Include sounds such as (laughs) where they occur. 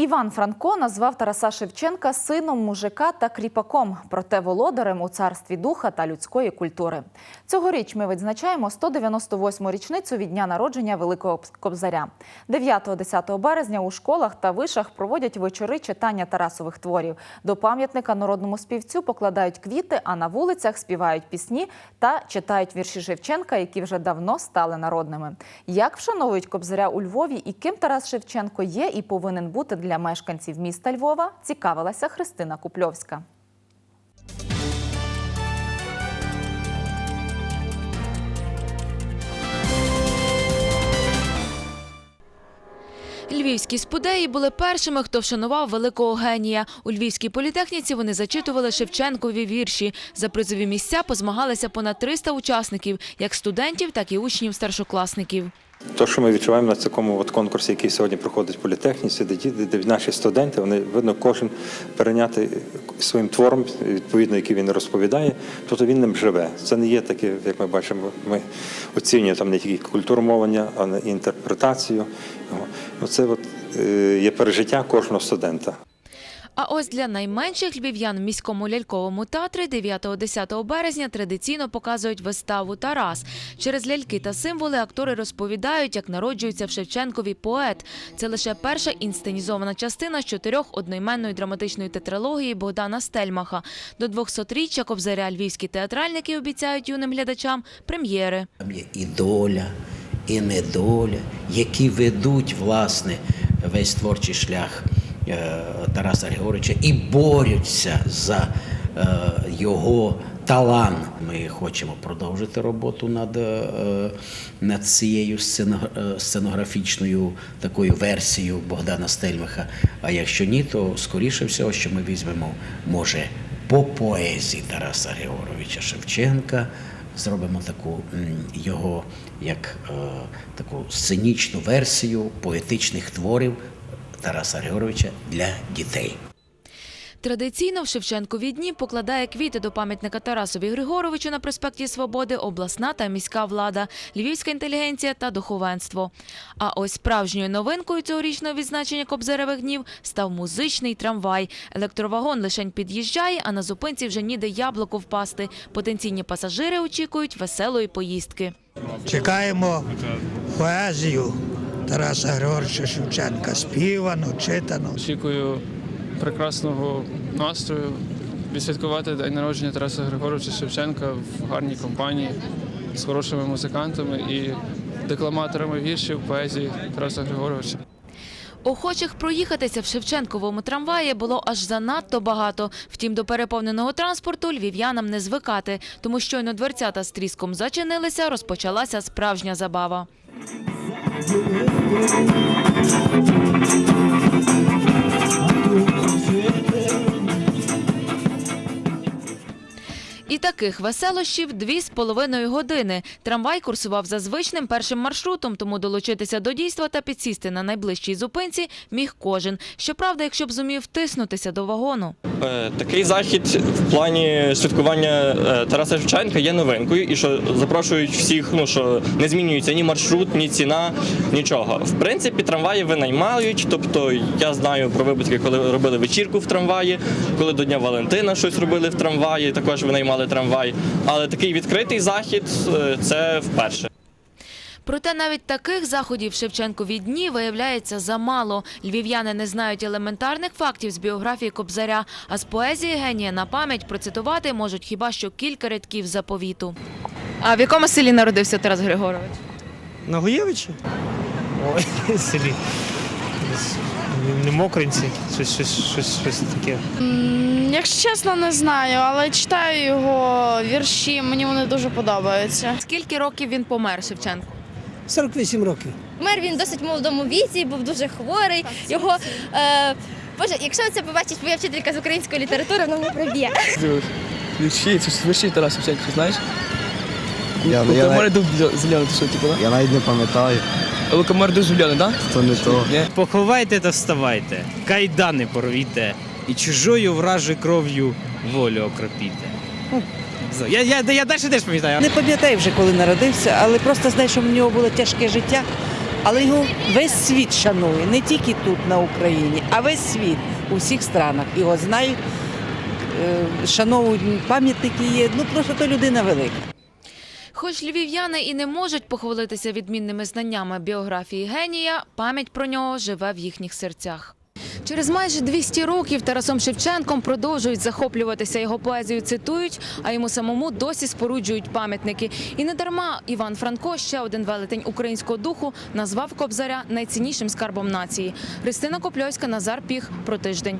Іван Франко назвав Тараса Шевченка сином мужика та кріпаком, проте володарем у царстві духа та людської культури. Цьогоріч ми відзначаємо 198-му річницю від дня народження Великого Кобзаря. 9-10 березня у школах та вишах проводять вечори читання Тарасових творів. До пам'ятника народному співцю покладають квіти, а на вулицях співають пісні та читають вірші Шевченка, які вже давно стали народними. Як вшановують Кобзаря у Львові і ким Тарас Шевченко є і повинен бути для мешканців міста Львова, цікавилася Христина Купльовська. Львівські спудеї були першими, хто вшанував великого генія. У Львівській політехніці вони зачитували Шевченкові вірші. За призові місця позмагалися понад 300 учасників, як студентів, так і учнів старшокласників. Те, що ми відчуваємо на такому от конкурсі, який сьогодні проходить в політехніці, де діти, де наші студенти, вони видно, кожен перейняти своїм твором, відповідно, який він розповідає, тобто він ним живе. Це не є таке, як ми бачимо, ми оцінюємо там не тільки культуру мовлення, а не інтерпретацію. Ну, Це от, е, є пережиття кожного студента. А ось для найменших львів'ян в міському ляльковому театрі 9-10 березня традиційно показують виставу Тарас. Через ляльки та символи актори розповідають, як народжується в Шевченкові поет. Це лише перша інсценізована частина з чотирьох одноіменної драматичної тетралогії Богдана Стельмаха. До 200-річчя Кобзаря львівські театральники обіцяють юним глядачам прем'єри. Там є і доля, і недоля, які ведуть власне весь творчий шлях Тараса Григоровича і борються за е, його талант. Ми хочемо продовжити роботу над, е, над цією сцено- е, сценографічною такою версією Богдана Стельмаха. А якщо ні, то скоріше всього, що ми візьмемо, може, по поезії Тараса Григоровича Шевченка зробимо таку його як е, таку сценічну версію поетичних творів Тараса Григоровича для дітей. Традиційно в Шевченкові дні покладає квіти до пам'ятника Тарасові Григоровичу на проспекті Свободи обласна та міська влада, львівська інтелігенція та духовенство. А ось справжньою новинкою цьогорічного відзначення Кобзаревих днів став музичний трамвай. Електровагон лишень під'їжджає, а на зупинці вже ніде яблуко впасти. Потенційні пасажири очікують веселої поїздки. Чекаємо поезію Тараса Григоровича Шевченка. Співану, читану. Очікую прекрасного настрою, відсвяткувати день народження Тараса Григоровича Шевченка в гарній компанії з хорошими музикантами і декламаторами віршів поезії Тараса Григоровича. Охочих проїхатися в Шевченковому трамваї було аж занадто багато. Втім, до переповненого транспорту львів'янам не звикати, тому щойно дверцята з тріском зачинилися, розпочалася справжня забава. І таких веселощів дві з половиною години. Трамвай курсував за звичним першим маршрутом, тому долучитися до дійства та підсісти на найближчій зупинці міг кожен. Щоправда, якщо б зумів втиснутися до вагону. Е, Такий захід в плані святкування е, Тараса Шевченка є новинкою, і що запрошують всіх, ну що не змінюється ні маршрут, ні ціна, нічого. В принципі, трамваї винаймають. Тобто я знаю про випадки, коли робили вечірку в трамваї, коли до Дня Валентина щось робили в трамваї, також винаймали трамвай. Але такий відкритий захід е, це вперше. Проте навіть таких заходів Шевченкові дні виявляється замало. Львів'яни не знають елементарних фактів з біографії Кобзаря, а з поезії генія на пам'ять процитувати можуть хіба що кілька рядків заповіту. А в якому селі народився Тарас Григорович? На Гуєвичі? Ой, (laughs) селі. Не мокринці, щось, щось, щось, щось таке. Якщо чесно, не знаю, але читаю його вірші, мені вони дуже подобаються. Скільки років він помер, Шевченко? 48 років. Мер він досить молодому віці, був дуже хворий. Його е, Боже, якщо це побачить моя вчителька з української літератури, вона мене приб'є. Вірші, це ж вірші Тараса Шевченка, знаєш? Я, я, дух зелений, ти що, типу, я навіть не пам'ятаю, Лукомор дух зелений, да? то не то. Поховайте та вставайте, кайдани порвіте, і чужою вражою кров'ю волю окропіте. Ну, Я, я, я далі теж пам'ятаю. Не пам'ятаю вже, коли народився, але просто знаю, що в нього було тяжке життя. але його весь світ шанує, не тільки тут на Україні, а весь світ у всіх странах. Його знають, е, шановують пам'ятники є. Ну просто то людина велика. Хоч львів'яни і не можуть похвалитися відмінними знаннями біографії генія, пам'ять про нього живе в їхніх серцях. Через майже 200 років Тарасом Шевченком продовжують захоплюватися його поезією, цитують, а йому самому досі споруджують пам'ятники. І не дарма Іван Франко, ще один велетень українського духу, назвав Кобзаря найціннішим скарбом нації. Христина Копльовська, Назар Піх. Про тиждень.